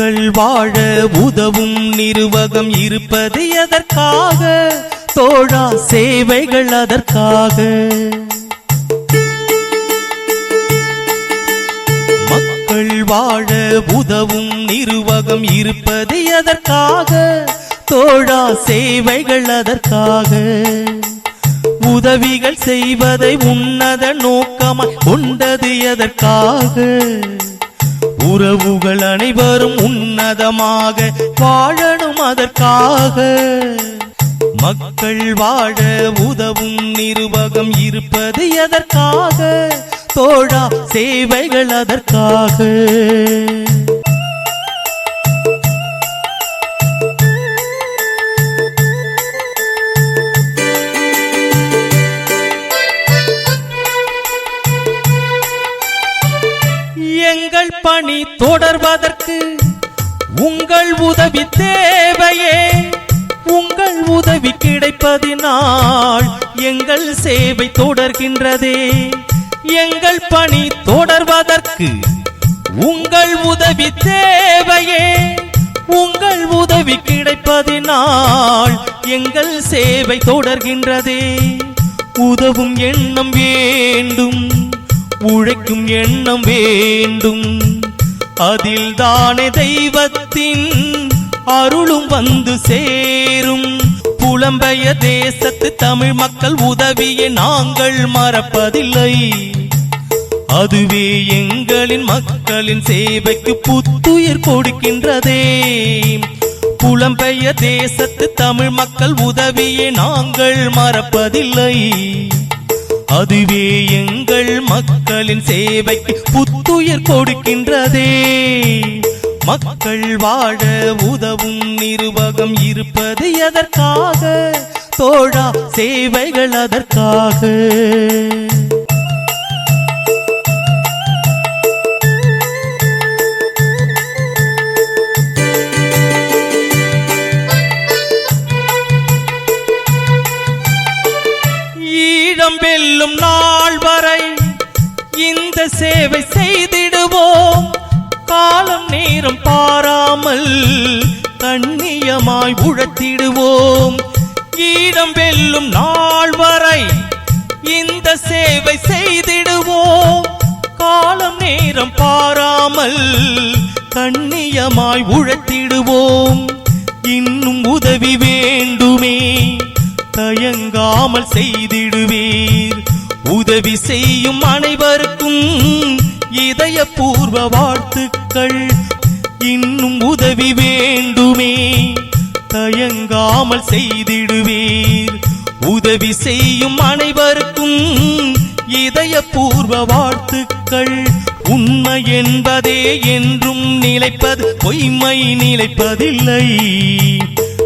மக்கள் வாழ உதவும் நிர்வாகம் இருப்பது எதற்காக தோழா சேவைகள் அதற்காக. மக்கள் வாழ உதவும் நிர்வாகம் இருப்பது எதற்காக தோழா சேவைகள் அதற்காக. உதவிகள் செய்வதை உன்னத நோக்கமாய் கொண்டது எதற்காக? உறவுகள் அனைவரும் உன்னதமாக வாழணும் அதற்காக. மக்கள் வாழ உதவும் நிர்வாகம் இருப்பது எதற்காக? தோழா சேவைகள் அதற்காக. பணி தொடர்வதற்கு உங்கள் உதவி தேவையே. உங்கள் உதவி கிடைப்பதினால் எங்கள் சேவை தொடர்கின்றதே. எங்கள் பணி தொடர்வதற்கு உங்கள் உதவி தேவையே. உங்கள் உதவி கிடைப்பதினால் எங்கள் சேவை தொடர்கின்றதே. உதவும் எண்ணம் வேண்டும். உழைக்கும் எண்ணம் வேண்டும். அதில் தானே தெய்வத்தின் அருளும் வந்து சேரும். புலம்பெய தேசத்து தமிழ் மக்கள் உதவியை நாங்கள் மறப்பதில்லை. அதுவே எங்களின் மக்களின் சேவைக்கு புத்துயிர் கொடுக்கின்றதே. புலம்பெய தேசத்து தமிழ் மக்கள் உதவியை நாங்கள் மறப்பதில்லை. அதுவே எங்கள் மக்களின் சேவைக்கு புத்துயிர் கொடுக்கின்றதே. மக்கள் வாழ உதவும் நிர்வாகம் இருப்பது எதற்காக? தோழா சேவைகள் அதற்காக. நாள் வரை இந்த சேவை செய்திடுவோம். காலம் நேரம் பாராமல் கண்ணியமாய் உழத்திடுவோம். ஈடம் வெல்லும் நாள் வரை இந்த சேவை செய்திடுவோம். காலம் நேரம் பாராமல் கண்ணியமாய் உழத்திடுவோம். இன்னும் உதவி வேண்டுமே. தயங்காமல் செய்திடுவீர். உதவி செய்யும் அனைவருக்கும் இதயபூர்வ வாழ்த்துக்கள். இன்னும் உதவி வேண்டுமே. தயங்காமல் செய்திடுவீர். உதவி செய்யும் அனைவருக்கும் இதயபூர்வ வாழ்த்துக்கள். உண்மை என்பதே என்றும் நிலைப்பது பொய்மை நிலைப்பதில்லை.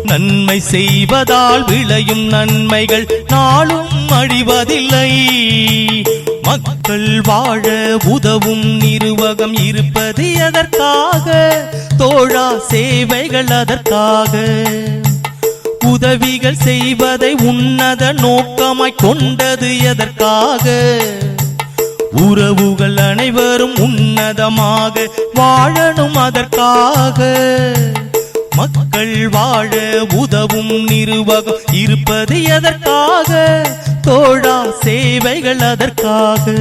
நன்மை செய்வதால் விளையும் நன்மைகள் நாளும் அழிவதில்லை. மக்கள் வாழ உதவும் நிர்வாகம் இருப்பது எதற்காக? தோழா சேவைகள் அதற்காக. உதவிகள் செய்வதை உன்னத நோக்கமாய் கொண்டது எதற்காக? உறவுகள் அனைவரும் உன்னதமாக வாழணும் அதற்காக. மக்கள் வாழ உதவும் நிர்வாகம் இருப்பது எதற்காக? தோழா சேவைகள் அதற்காக.